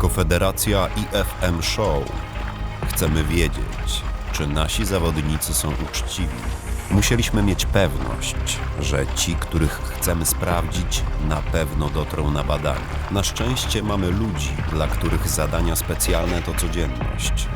Jako Federacja IFM Show chcemy wiedzieć, czy nasi zawodnicy są uczciwi. Musieliśmy mieć pewność, że ci, których chcemy sprawdzić, na pewno dotrą na badania. Na szczęście mamy ludzi, dla których zadania specjalne to codzienność.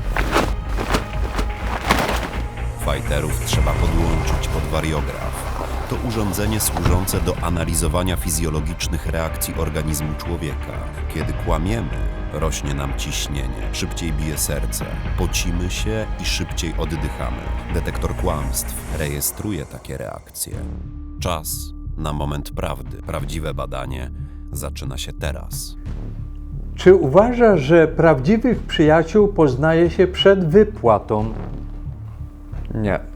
Fighterów trzeba podłączyć pod wariograf. To urządzenie służące do analizowania fizjologicznych reakcji organizmu człowieka. Kiedy kłamiemy, rośnie nam ciśnienie, szybciej bije serce, pocimy się i szybciej oddychamy. Detektor kłamstw rejestruje takie reakcje. Czas na moment prawdy. Prawdziwe badanie zaczyna się teraz. Czy uważasz, że prawdziwych przyjaciół poznaje się przed wypłatą? Nie.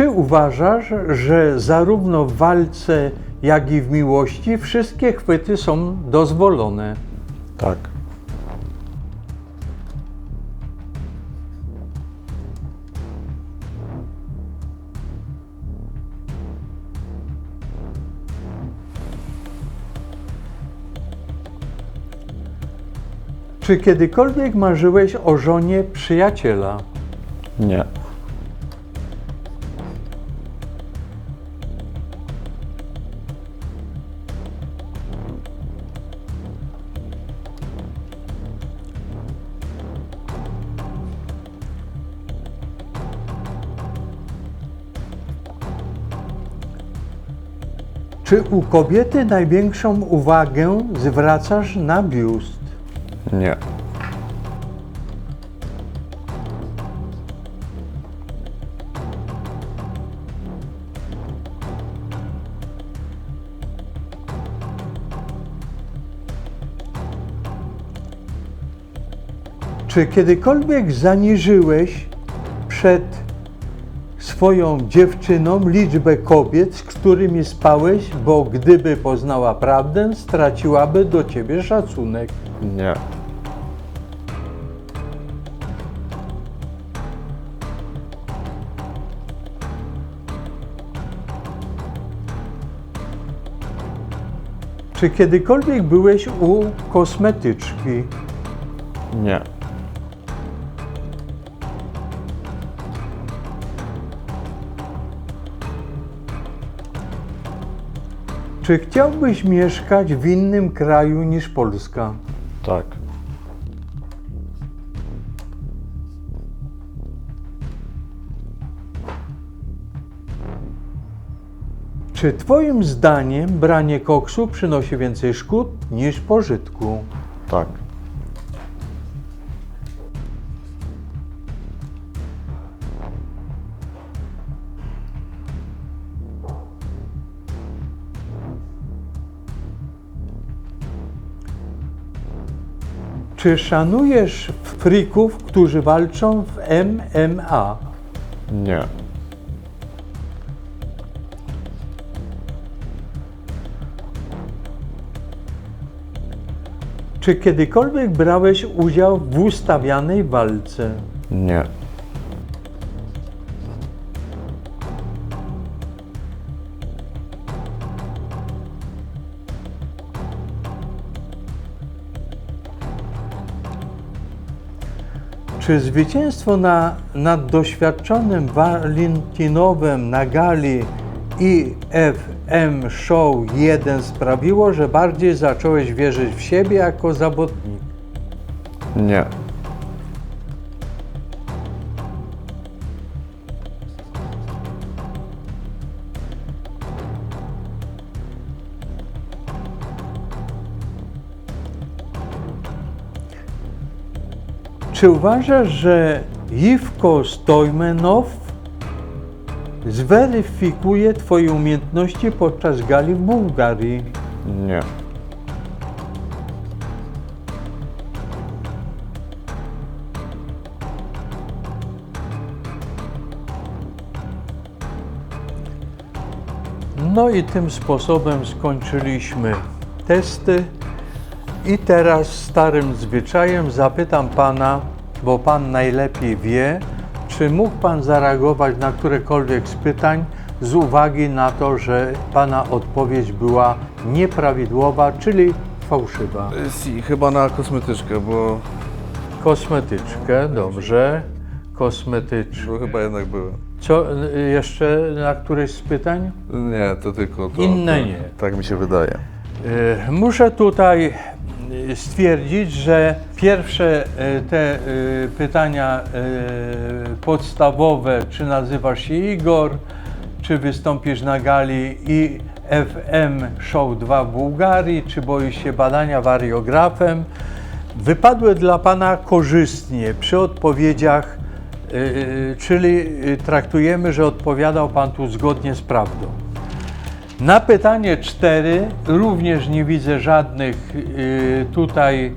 Czy uważasz, że zarówno w walce, jak i w miłości wszystkie chwyty są dozwolone? Tak. Czy kiedykolwiek marzyłeś o żonie przyjaciela? Nie. Czy u kobiety największą uwagę zwracasz na biust? Nie. Czy kiedykolwiek zaniżyłeś przed swoją dziewczyną liczbę kobiet, z którymi spałeś, bo gdyby poznała prawdę, straciłaby do ciebie szacunek? Nie. Czy kiedykolwiek byłeś u kosmetyczki? Nie. Czy chciałbyś mieszkać w innym kraju niż Polska? Tak. Czy Twoim zdaniem branie koksu przynosi więcej szkód niż pożytku? Tak. Czy szanujesz frików, którzy walczą w MMA? Nie. Czy kiedykolwiek brałeś udział w ustawianej walce? Nie. Czy zwycięstwo na, nad doświadczonym Valentinowem na gali IFM Show 1 sprawiło, że bardziej zacząłeś wierzyć w siebie jako zawodnik? Nie. Czy uważasz, że Iwko Stojmenow zweryfikuje Twoje umiejętności podczas gali w Bułgarii? Nie. No i tym sposobem skończyliśmy testy. I teraz starym zwyczajem zapytam Pana, bo Pan najlepiej wie, Czy mógł Pan zareagować na którekolwiek z pytań z uwagi na to, że Pana odpowiedź była nieprawidłowa, czyli fałszywa? Si, chyba na kosmetyczkę, bo, Kosmetyczkę, dobrze. Kosmetyczkę. bo chyba jednak były. Co y, jeszcze na któreś z pytań? Nie, to tylko to. Inne to, nie. Tak mi się wydaje. Y, Muszę tutaj stwierdzić, że pierwsze y, te y, pytania y, podstawowe, czy nazywasz się Igor, czy wystąpisz na gali i FM Show 2 w Bułgarii, czy boisz się badania wariografem, wypadły dla Pana korzystnie przy odpowiedziach, y, czyli y, traktujemy, że odpowiadał Pan tu zgodnie z prawdą. Na pytanie 4 również nie widzę żadnych y, tutaj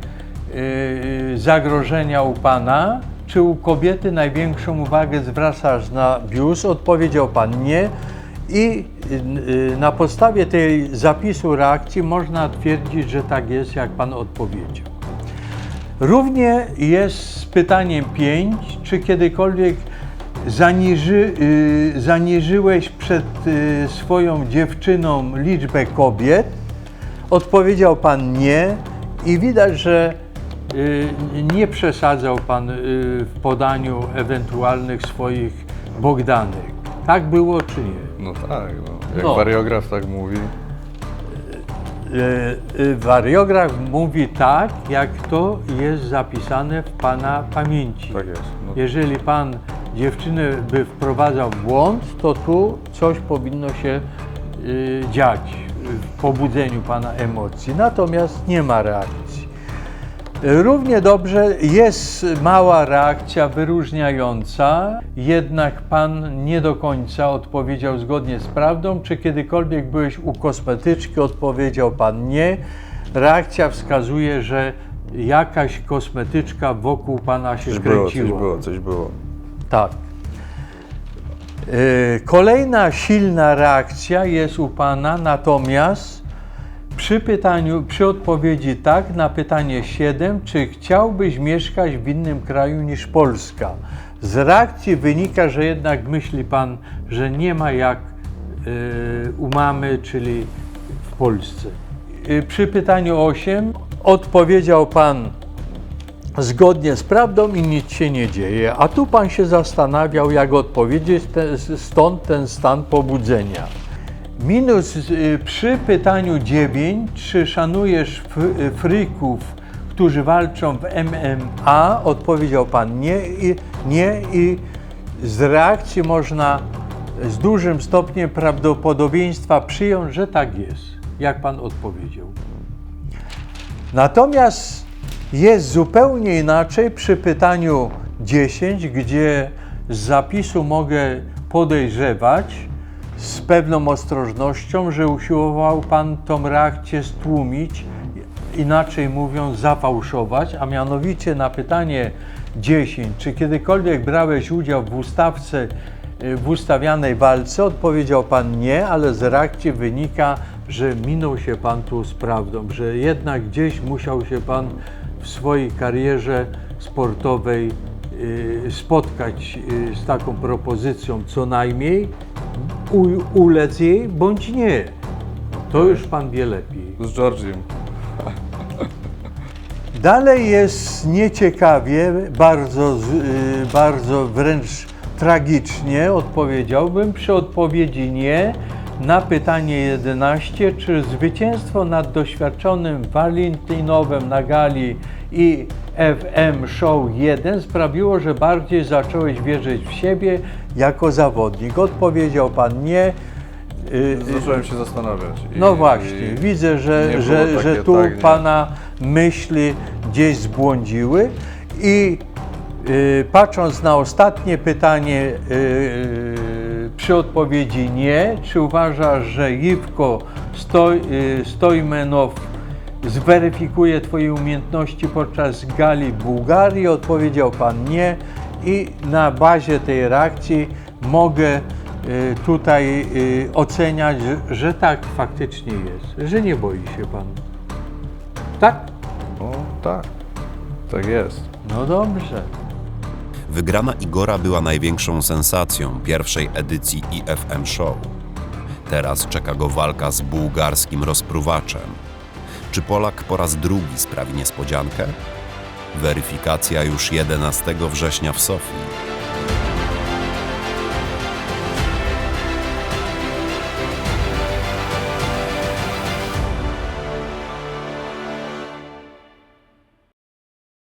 y, zagrożenia u Pana. Czy u kobiety największą uwagę zwracasz na biust? Odpowiedział Pan nie. I y, y, na podstawie tej zapisu reakcji można twierdzić, że tak jest, jak Pan odpowiedział. Równie jest z pytaniem 5, czy kiedykolwiek zaniży, y, zaniżyłeś przed y, swoją dziewczyną liczbę kobiet? Odpowiedział Pan nie i widać, że y, nie przesadzał Pan y, w podaniu ewentualnych swoich Bogdanek. Tak było czy nie? No tak, no. Jak No. wariograf tak mówi. Y, y, Wariograf mówi tak, jak to jest zapisane w Pana pamięci. Tak jest. No. Jeżeli Pan dziewczynę by wprowadzał w błąd, to tu coś powinno się y, dziać w pobudzeniu Pana emocji. Natomiast nie ma reakcji. Równie dobrze jest mała reakcja wyróżniająca, jednak Pan nie do końca odpowiedział zgodnie z prawdą. Czy kiedykolwiek byłeś u kosmetyczki? Odpowiedział Pan nie. Reakcja wskazuje, że jakaś kosmetyczka wokół Pana się Coś było, kręciła. coś było, coś było. Tak. E, Kolejna silna reakcja jest u Pana, natomiast przy pytaniu, przy odpowiedzi tak na pytanie 7, czy chciałbyś mieszkać w innym kraju niż Polska? Z reakcji wynika, że jednak myśli Pan, że nie ma jak e, u mamy, czyli w Polsce. E, Przy pytaniu 8 odpowiedział Pan zgodnie z prawdą i nic się nie dzieje. A tu pan się zastanawiał, jak odpowiedzieć, te, stąd ten stan pobudzenia. Minus y, przy pytaniu 9, czy szanujesz y, fryków, którzy walczą w MMA? Odpowiedział pan nie i, nie i z reakcji można z dużym stopniem prawdopodobieństwa przyjąć, że tak jest, jak pan odpowiedział. Natomiast jest zupełnie inaczej przy pytaniu 10, gdzie z zapisu mogę podejrzewać z pewną ostrożnością, że usiłował Pan tą reakcję stłumić, inaczej mówiąc zafałszować, a mianowicie na pytanie 10, czy kiedykolwiek brałeś udział w ustawce, y, w ustawianej walce, odpowiedział Pan nie, ale z reakcji wynika, że minął się Pan tu z prawdą, że jednak gdzieś musiał się Pan w swojej karierze sportowej y, spotkać y, z taką propozycją co najmniej, ulec jej bądź nie. To już Pan wie lepiej. Z Georgiem. Dalej jest nieciekawie, bardzo, y, bardzo wręcz tragicznie odpowiedziałbym przy odpowiedzi nie na pytanie 11, czy zwycięstwo nad doświadczonym Walentynowem na gali i FM Show 1 sprawiło, że bardziej zacząłeś wierzyć w siebie jako zawodnik. Odpowiedział pan nie. Y, y, Zacząłem się zastanawiać. i- no właśnie, widzę, że, że, było że takie tu tak. Pana myśli gdzieś zbłądziły i y, patrząc na ostatnie pytanie y, przy odpowiedzi nie, czy uważasz, że Iwko Stoj, y, Stojmenow zweryfikuje Twoje umiejętności podczas gali w Bułgarii? Odpowiedział Pan nie i na bazie tej reakcji mogę y, tutaj y, oceniać, że, że tak faktycznie jest, że nie boi się Pan. Tak? No tak, tak jest. No dobrze. Wygrana Igora była największą sensacją pierwszej edycji IFM Show. Teraz czeka go walka z bułgarskim rozpruwaczem. Czy Polak po raz drugi sprawi niespodziankę? Weryfikacja już 11 września w Sofii.